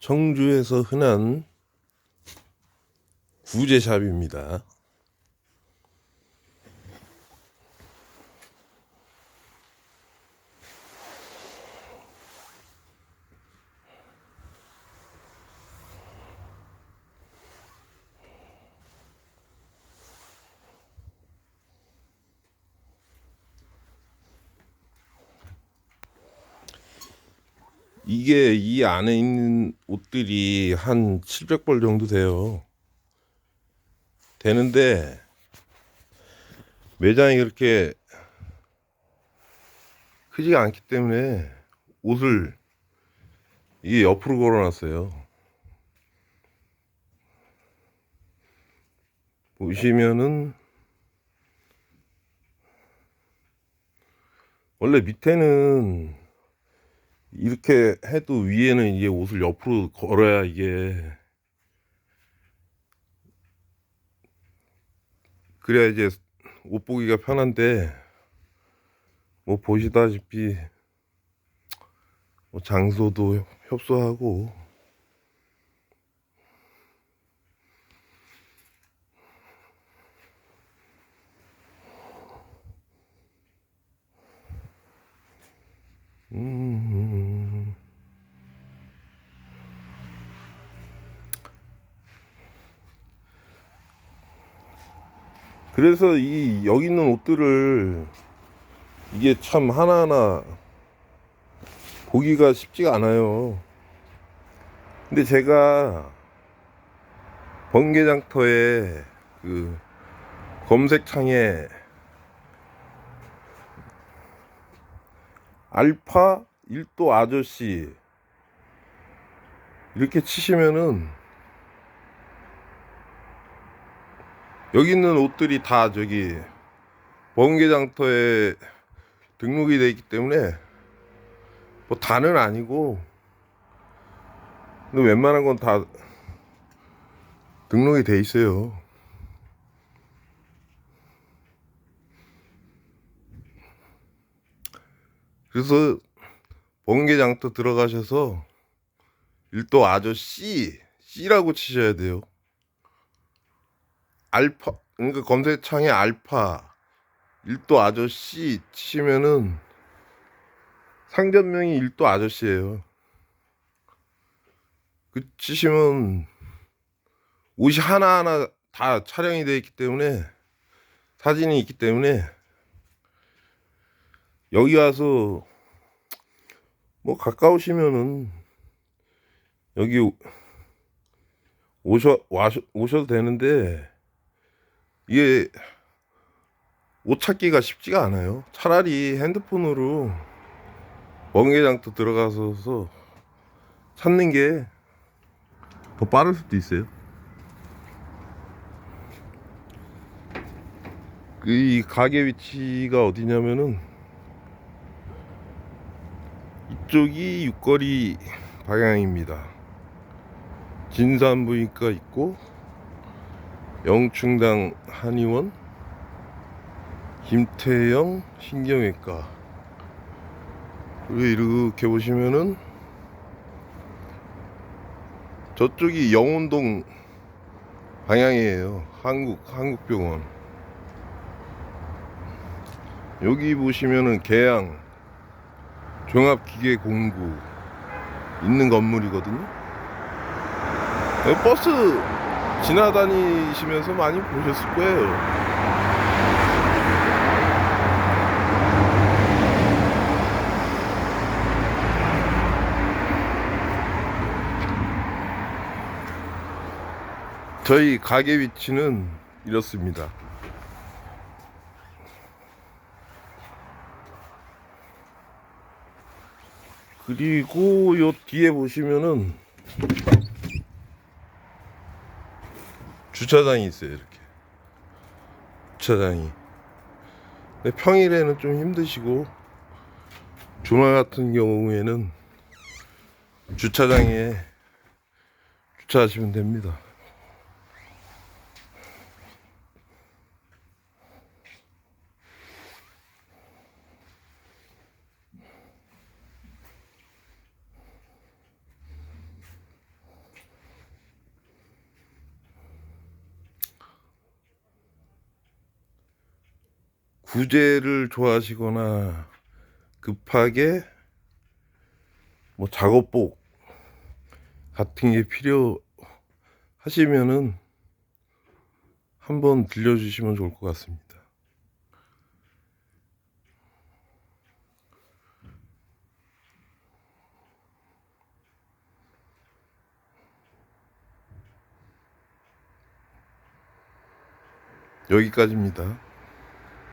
청주에서 흔한 구제샵입니다. 이게 이 안에 있는 옷들이 한 700벌 정도 돼요. 되는데 매장이 그렇게 크지가 않기 때문에 옷을 이게 옆으로 걸어놨어요. 보시면은 원래 밑에는 이렇게 해도 위에는 이게 옷을 옆으로 걸어야 이게 그래야 이제 옷 보기가 편한데 뭐 보시다시피 뭐 장소도 협소하고 그래서 이 여기 있는 옷들을 이게 참 하나하나 보기가 쉽지가 않아요. 근데 제가 번개장터에 그 검색창에 알파 1도 아저씨 이렇게 치시면은 여기 있는 옷들이 다 저기 번개장터에 등록이 돼 있기 때문에 뭐 다는 아니고 근데 웬만한 건 다 등록이 돼 있어요. 그래서 번개장터 들어가셔서 일도 아저씨 C라고 치셔야 돼요. 알파 그러니까 검색창에 알파 일도 아저씨 치시면은 상점명이 일도 아저씨예요. 그 치시면 옷이 하나하나 다 촬영이 되어 있기 때문에 사진이 있기 때문에 여기 와서 뭐 가까우시면은 여기 오- 오셔 와셔, 오셔도 되는데 이게 옷 찾기가 쉽지가 않아요. 차라리 핸드폰으로 번개장터 들어가서 찾는 게 더 빠를 수도 있어요. 그이 가게 위치가 어디냐면은 이쪽이 육거리 방향입니다. 진산부인과 있고 영충당 한의원 김태영 신경외과 그리고 이렇게 보시면은 저쪽이 영운동 방향이에요. 한국 한국병원. 여기 보시면은 계양 종합기계공구 있는 건물이거든요. 버스 지나다니시면서 많이 보셨을 거예요. 저희 가게 위치는 이렇습니다. 그리고 요 뒤에 보시면은 주차장이 있어요 이렇게. 주차장이. 평일에는 좀 힘드시고 주말 같은 경우에는 주차장에 주차하시면 됩니다 구제를 좋아하시거나 급하게 뭐 작업복 같은 게 필요하시면은 한번 들려주시면 좋을 것 같습니다. 여기까지입니다.